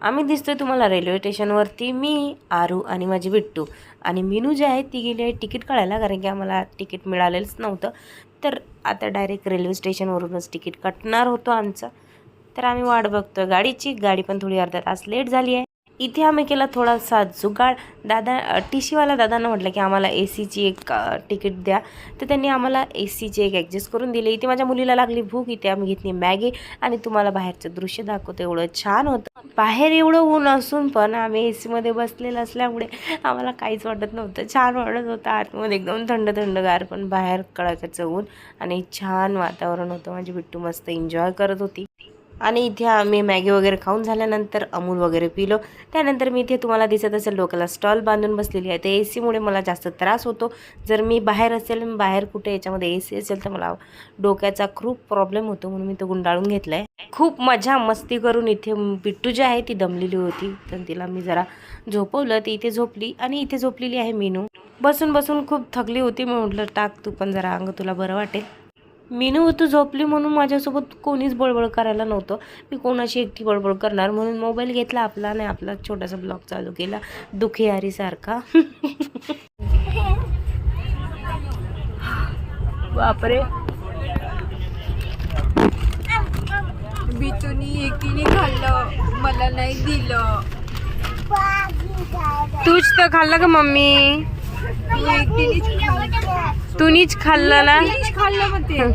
आम्ही दिसतोय तुम्हाला रेल्वे स्टेशनवरती मी आरू आणि माझी बिट्टू आणि मिनू जे आहे ती गेली आहे तिकीट काढायला कारण की आम्हाला तिकीट मिळालेलंच नव्हतं. तर आता डायरेक्ट रेल्वे स्टेशनवरूनच तिकीट कटणार होतो आमचं. तर आम्ही वाट बघतोय गाडीची. गाडी पण थोडी अर्धा तास लेट झाली आहे. इथे आम्ही केला थोडासा जुगाड. दादा टी सीवाला दादांना म्हटलं की आम्हाला ए सीची एक तिकीट द्या. तर त्यांनी आम्हाला ए सीची एक ॲडजस्ट करून दिली. इथे माझ्या मुलीला लागली भूक. इथे आम्ही घेतली मॅगी आणि तुम्हाला बाहेरचं दृश्य दाखवतो. एवढं छान होतं. बाहेर एवढं ऊन असून पण आम्ही ए सीमध्ये बसलेलं असल्यामुळे आम्हाला काहीच वाटत नव्हतं. छान वाटत होतं. आतमध्ये एकदम थंड थंडगार पण बाहेर कडाक्याचं ऊन आणि छान वातावरण होतं. माझी बिट्टू मस्त एन्जॉय करत होती. आणि इथे आम्ही मॅगी वगैरे खाऊन झाल्यानंतर अमूल वगैरे पिलो. त्यानंतर मी इथे तुम्हाला दिसत असेल डोक्याला स्टॉल बांधून बसलेली आहे. ते ए सीमुळे मला जास्त त्रास होतो. जर मी बाहेर असेल बाहेर कुठे याच्यामध्ये ए सी असेल तर मला डोक्याचा खूप प्रॉब्लेम होतो म्हणून मी तो गुंडाळून घेतला आहे खूप मजा मस्ती करून इथे बिट्टू जी आहे ती दमलेली होती. तर तिला मी जरा झोपवलं. ती इथे झोपली आणि इथे झोपलेली आहे मीनू. बसून बसून खूप थकली होती. मी म्हटलं टाक तू पण जरा अंग तुला बरं वाटेल. मीनू तू झोपली म्हणून माझ्यासोबत कोणीच बळबळ करायला नव्हतं. मी कोणाशी एकटी बळबळ करणार म्हणून मोबाईल घेतला आपला नाही आपला छोटासा ब्लॉग चालू केला. दुखियारीसारखा बापरे. बिचूनी एकीने खाल्लं मला नाही दिलं. तूच तर खाल्लं का मम्मी. खाल्लं. तूनीच खाल्लं ना? खाल्लं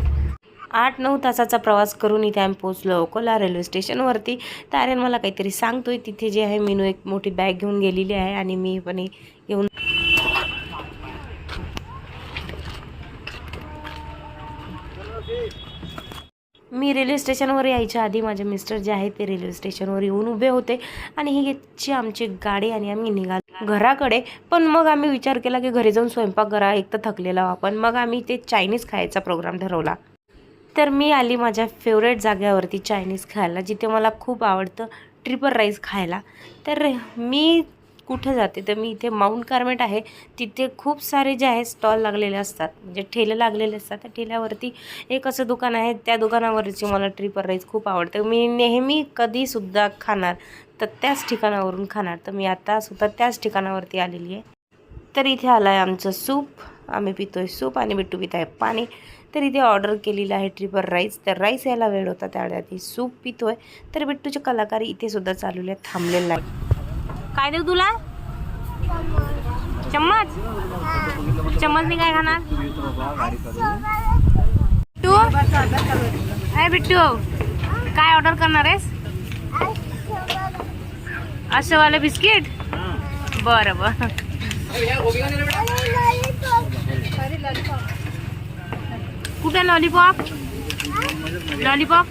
आठ नऊ तासाचा प्रवास करून इथे आम्ही पोचलो अकोला रेल्वे स्टेशनवरती. तारेन मला काहीतरी सांगतोय तिथे जे आहे मीनू एक मोठी बॅग घेऊन गेलेली आहे आणि मी पण घेऊन मी रेल्वे स्टेशनवर यायच्या आधी माझे मिस्टर जे आहेत ते रेल्वे स्टेशनवर येऊन उभे होते आणि ही घ्यायची आमची गाडी आणि आम्ही निघालो घराकडे. पण मग आम्ही विचार केला की घरी जाऊन स्वयंपाक करा एक तर थकलेला आपण. मग आम्ही ते चायनीज खायचा प्रोग्राम ठरवला. तर मी आली माझ्या फेवरेट जाग्यावरती चायनीज खायला जिथे मला खूप आवडतं ट्रिपल राईस खायला. तर मी कुठे जाते? तर मी इथे माउंट कार्मेट आहे. तिथे खूप सारे जे आहे स्टॉल लागलेले असतात. म्हणजे ठेले लागलेले असतात. त्या ठेल्यावरती एक असं दुकान आहे. त्या दुकानावरची मला ट्रिपल राईस खूप आवडतं. मी नेहमी कधीसुद्धा खाणार तर त्याच ठिकाणावरून खाणार. तर मी आतासुद्धा त्याच ठिकाणावरती आलेली आहे. तर इथे आलं आहे आमचं सूप. आम्ही पितोय सूप आणि बिट्टू पित आहे पाणी. तर इथे ऑर्डर केलेलं आहे ट्रिपर राईस तर राईस यायला वेळ होता त्यावेळी. आधी सूप पितोय. तर बिट्टूचे कलाकारी इथे सुद्धा चाललेले आहेत थांबलेलं आहे काय देऊ तुला? चम्मच? चम्मचने काय खाणार? बिट्टू? अरे बिट्टू काय ऑर्डर करणार आहेस? असं वालं बिस्किट? बरं बरं. कुठे लॉलीपॉप लॉलीपॉप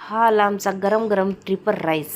हा आला आमचा गरम गरम ट्रिपर राईस